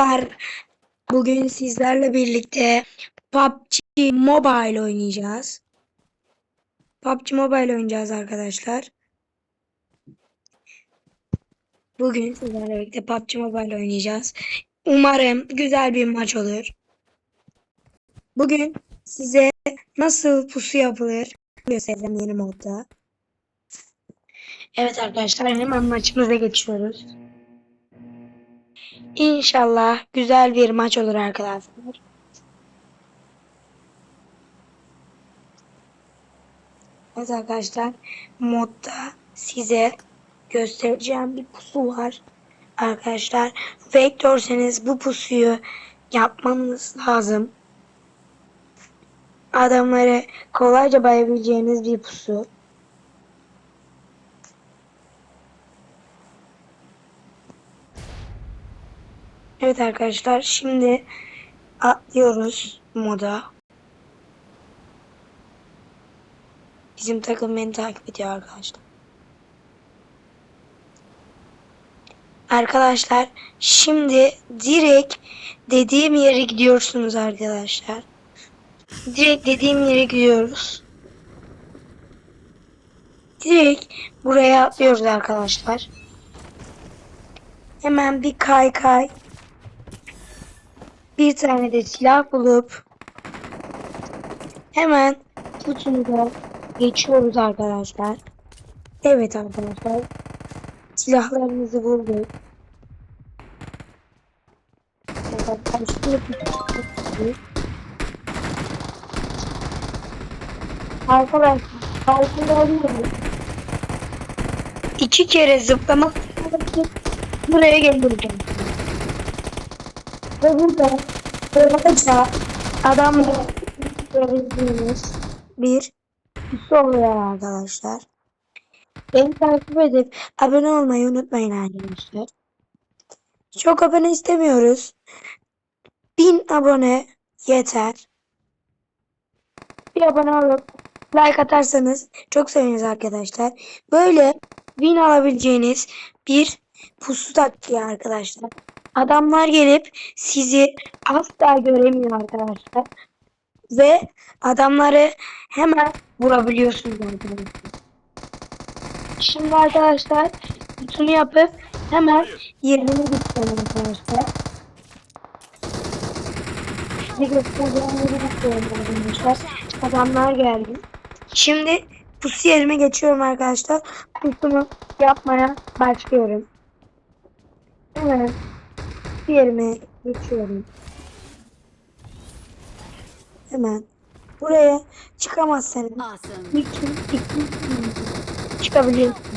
Merhabalar. Bugün sizlerle birlikte PUBG Mobile oynayacağız. PUBG Mobile oynayacağız arkadaşlar. Bugün sizlerle birlikte PUBG Mobile oynayacağız. Umarım güzel bir maç olur. Bugün size nasıl pusu yapılır göstereceğim yeni modda. Evet arkadaşlar hemen maçımıza geçiyoruz. İnşallah güzel bir maç olur arkadaşlar. Evet arkadaşlar modda size göstereceğim bir pusu var. Arkadaşlar vektörseniz bu pusuyu yapmanız lazım. Adamları kolayca bayabileceğiniz bir pusu. Evet arkadaşlar şimdi atlıyoruz moda. Bizim takım beni takip ediyor arkadaşlar. Arkadaşlar şimdi direkt dediğim yere gidiyorsunuz arkadaşlar. Direkt dediğim yere gidiyoruz. Direkt buraya atlıyoruz arkadaşlar. Hemen bir kay kay bir tane de silah bulup hemen kutunuza geçiyoruz arkadaşlar. Evet arkadaşlar. Silahlarımızı bulduk. Arkadaşlar farkında oluyoruz. İki kere zıplamak buraya geleceğim. Ve burada kolayca adamla görebildiğiniz bir üssü oluyor arkadaşlar. Beni takip edip abone olmayı unutmayın arkadaşlar. Çok abone istemiyoruz. 1000 abone yeter. Bir abone olup like atarsanız çok seviniriz arkadaşlar. Böyle win alabileceğiniz bir pusu taktiği arkadaşlar. Adamlar gelip sizi asla göremiyor arkadaşlar. Ve adamları hemen vurabiliyorsunuz arkadaşlar. Şimdi arkadaşlar bütünü yapıp hemen yerini gösterelim arkadaşlar. Size göstereceğim yeri gösterelim arkadaşlar. Adamlar geldi. Şimdi pusu yerime geçiyorum arkadaşlar. Pusumu yapmaya başlıyorum. Hemen yerime geçiyorum. Hemen buraya çıkamazsanız Awesome. iki, iki, çıkabiliyorsunuz.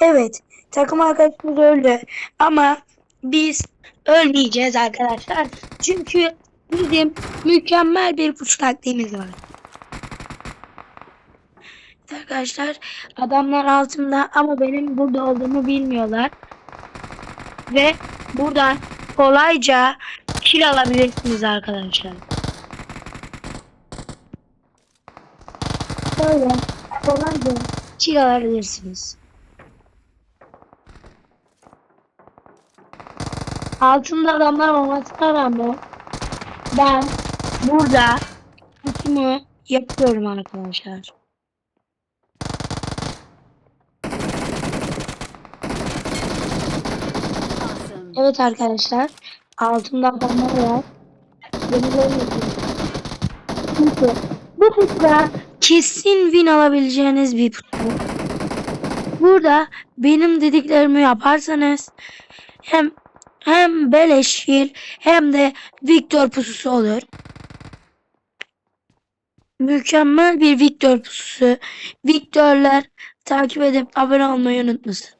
Evet takım arkadaşımız öldü ama biz ölmeyeceğiz arkadaşlar. Çünkü bizim mükemmel bir push taktiğimiz var. Arkadaşlar adamlar altımda ama benim burada olduğumu bilmiyorlar. Ve buradan kolayca kill alabilirsiniz arkadaşlar. Böyle kolayca kill alabilirsiniz. Altında adamlar olmasına rağmen ben burada kutumu yapıyorum arkadaşlar. Awesome. Evet arkadaşlar. Altında adamlar var. Çünkü bu pusuda kesin win alabileceğiniz bir pusu. Burada benim dediklerimi yaparsanız hem hem beleş hem de Victor pususu olur. Mükemmel bir Victor pususu. Victor'lar takip edip abone olmayı unutmasın.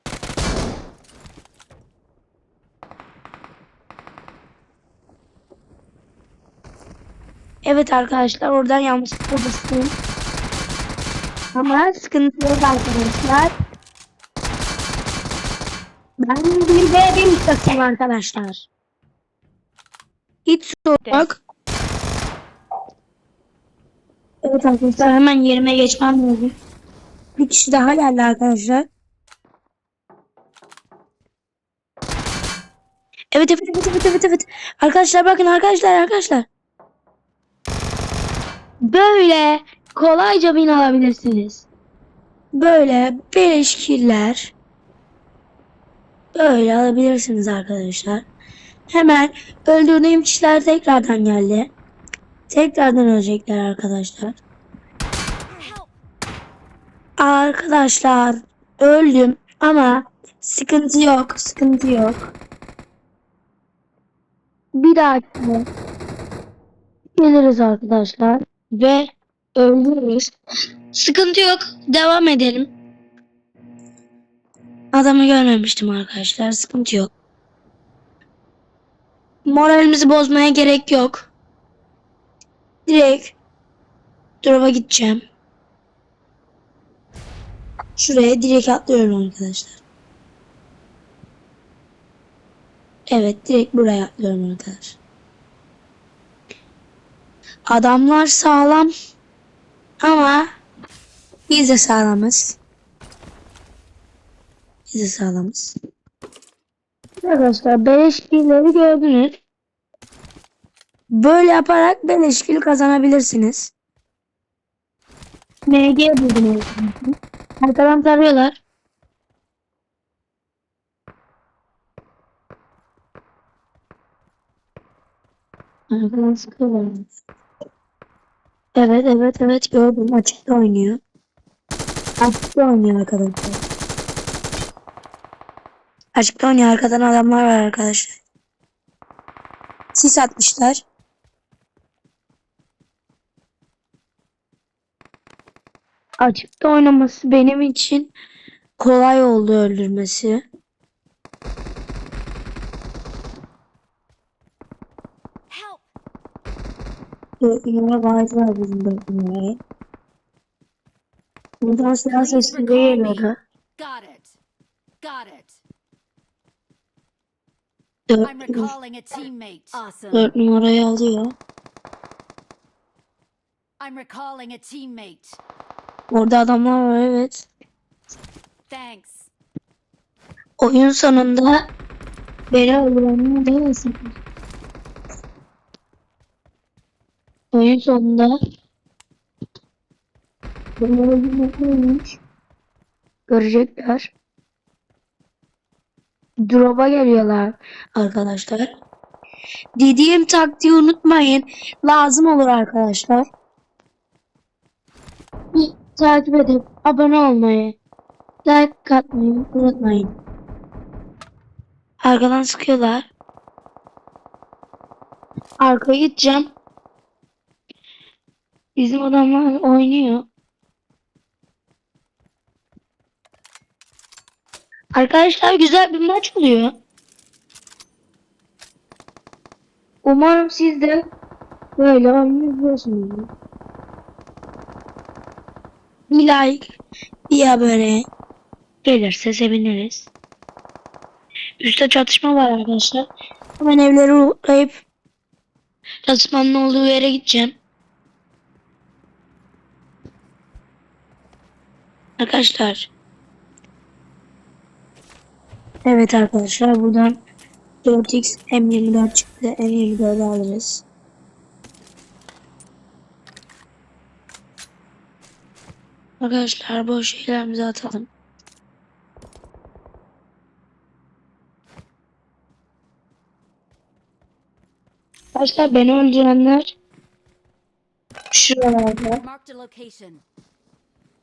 Evet arkadaşlar oradan yanlışlıkla bastım. Ama sıkıntı yok arkadaşlar. Ben bir ve bir takım arkadaşlar. Hiç sorun yok. Evet arkadaşlar hemen yerime geçmem lazım. Bir kişi daha geldi arkadaşlar. Evet evet evet evet evet. Arkadaşlar bakın arkadaşlar arkadaşlar. Böyle kolayca bin alabilirsiniz. Böyle beleş killer. Böyle alabilirsiniz arkadaşlar. Hemen öldürdüğüm kişiler tekrardan geldi. Tekrardan ölecekler arkadaşlar. Arkadaşlar öldüm ama sıkıntı yok, sıkıntı yok. Bir dahaki geliriz arkadaşlar ve öldürürüz. Sıkıntı yok, devam edelim. Adamı görmemiştim arkadaşlar, sıkıntı yok. Moralimizi bozmaya gerek yok. Direkt drop'a gideceğim. Şuraya direkt atlıyorum arkadaşlar. Evet direkt buraya atlıyorum arkadaşlar. Adamlar sağlam ama biz de sağlamız. Biz de sağlamız. Arkadaşlar beleşkileri gördünüz. Böyle yaparak beleşkili kazanabilirsiniz. MG buldum. Arkadan tarıyorlar. Arkadan sıkıyorlar. Evet evet evet gördüm. Açıkta oynuyor. Açıkta oynuyor arkadaşlar. Açıkta oynuyor. Arkadan adamlar var arkadaşlar. Sis atmışlar. Açıkta oynaması benim için kolay oldu öldürmesi. Help! Dört numara gayet var bizim numarayı. Buradan silah sesleri geliyordu. Got it. Got it. I'm Dört, recalling a teammate. Awesome. dört numarayı alıyor. I'm recalling a teammate. Orada adamlar var evet. Thanks. Oyun sonunda beni öldürenler değilsin. Oyun sonunda beni öldürmeklermiş. Görecekler. Drop'a geliyorlar arkadaşlar. Dediğim taktiği unutmayın. Lazım olur arkadaşlar. Bir takip edip abone olmayı, like atmayı unutmayın. Arkadan sıkıyorlar. Arkaya gideceğim. Bizim adamlar oynuyor. Arkadaşlar güzel bir maç oluyor. Umarım siz de böyle oynuyorsunuz. Bir like, bir abone gelirse seviniriz. Üstte çatışma var arkadaşlar. Hemen evleri uğrayıp çatışmanın olduğu yere gideceğim. Arkadaşlar. Evet arkadaşlar buradan 4x M24 çıktı. M24'ü alırız. Arkadaşlar bu şeylerimizi atalım. Arkadaşlar beni öldürenler şuralarda.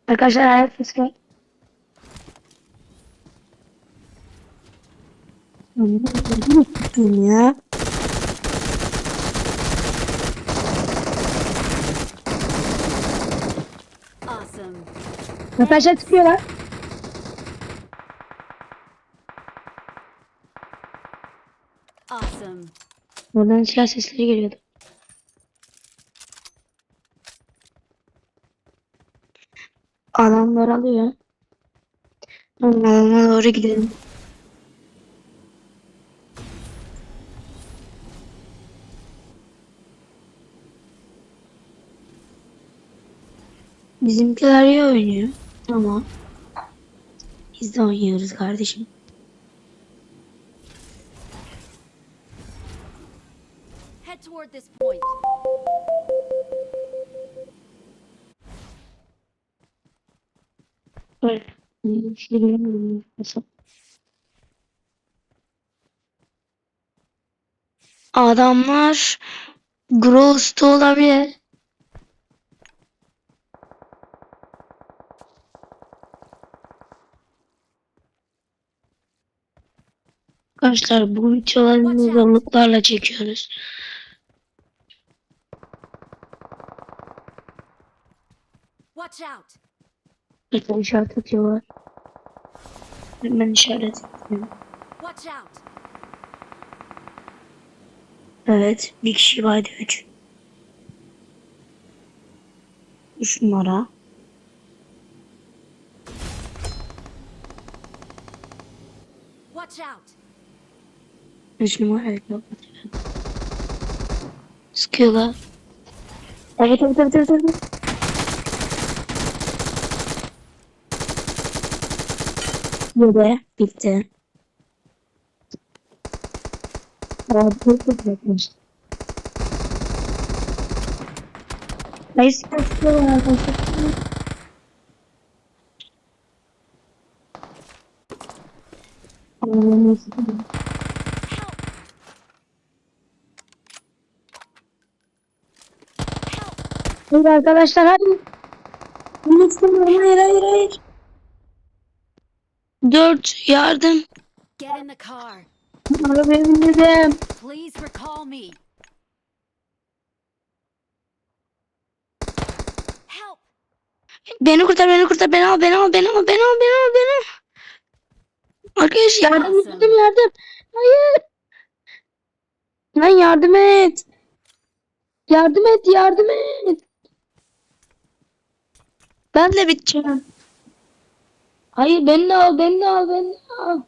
Arkadaşlar ayak sesi var. Ya. Awesome. Arkadaşlar çıkıyorlar. Awesome. Oradan silah sesleri geliyordu. Adamlar alıyor. Adamlara doğru gidelim. Bizimkiler iyi oynuyor ama biz de oynuyoruz kardeşim. Head toward this point. Adamlar Growth'ta olabilir. Arkadaşlar bu videoları zorluklarla çekiyoruz. Watch out. Bakın işaret atıyorlar. Hemen işaret out. Evet. Bir kişi vardı üç. Üç numara. Watch out. Üç numara. yok. Sıkıyorlar. Evet evet evet evet. evet. Yedi. Bitti. Hayır sıkıyorlar arkadaşlar. Allah'ım nasıl Hayır arkadaşlar. Bunu istemiyorum. Hayır hayır hayır. Dört yardım. Get in the car. Arabaya. Please recall me. Help. Beni kurtar beni kurtar beni al beni al beni al beni al beni al beni al. Arkadaş yardım Awesome. yardım yardım. Hayır. Lan yardım et. Yardım et yardım et. Ben de biteceğim. Hayır beni de al beni de al beni de al.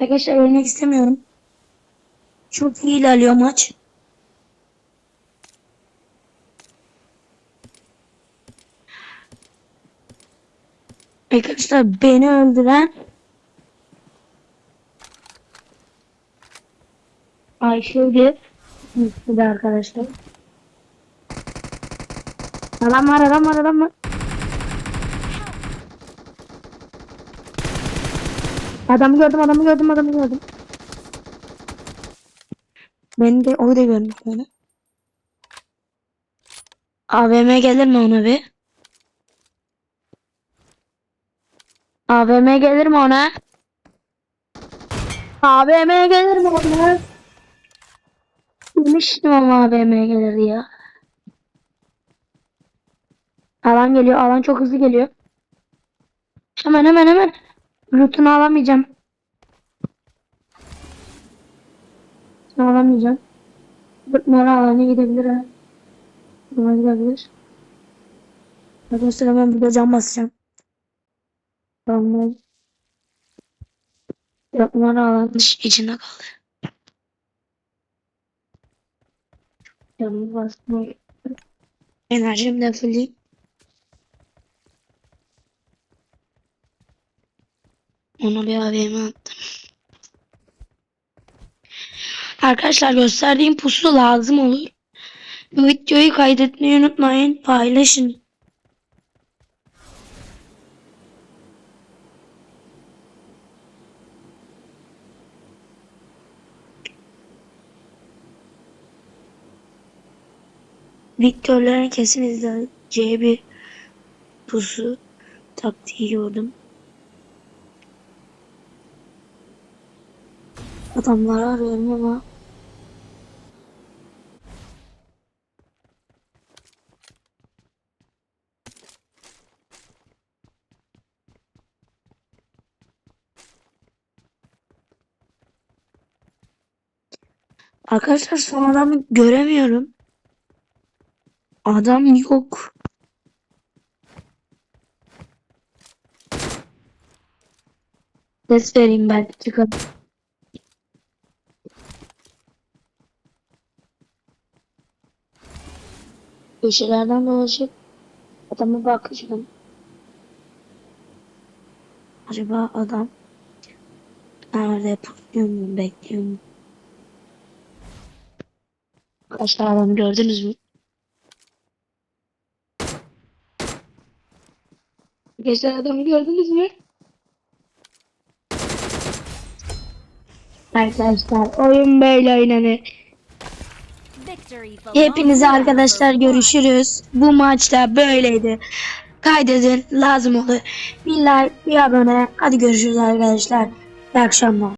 Arkadaşlar ölmek istemiyorum. Çok iyi ilerliyor maç. Arkadaşlar beni öldüren Ayşe'ydi. Üstüde arkadaşlar. Adam var adam var adam var. Adamı gördüm adamı gördüm adamı gördüm. Beni de o da görmüş beni. AVM gelir mi ona bir? AVM gelir mi ona? AVM gelir mi ona? Demiştim ama AVM gelir ya. Alan geliyor. Alan çok hızlı geliyor. Hemen hemen hemen. Loot'unu alamayacağım. Loot'unu alamayacağım. Numara alana gidebilir ha. Buna gidebilir. Arkadaşlar hemen burada cam basacağım. Tamam. Numara alanın iç- içinde kaldı. Camı bastım. Enerjim de full. Ona bir AVM attım. Arkadaşlar gösterdiğim pusu lazım olur. Bu videoyu kaydetmeyi unutmayın. Paylaşın. Victor'ların kesin izleyeceği bir pusu taktiği gördüm. Adamları arıyorum ama Arkadaşlar son adamı göremiyorum. Adam yok. Ses vereyim belki çıkar. Köşelerden dolaşıp adama bakacağım. Acaba adam nerede pusuyor mu bekliyor mu? Arkadaşlar adamı gördünüz mü? Arkadaşlar adamı gördünüz mü? Arkadaşlar oyun böyle oynanır. Hepinize arkadaşlar görüşürüz. Bu maçta böyleydi. Kaydedin lazım olur. Bir like bir abone. Hadi görüşürüz arkadaşlar. İyi akşamlar.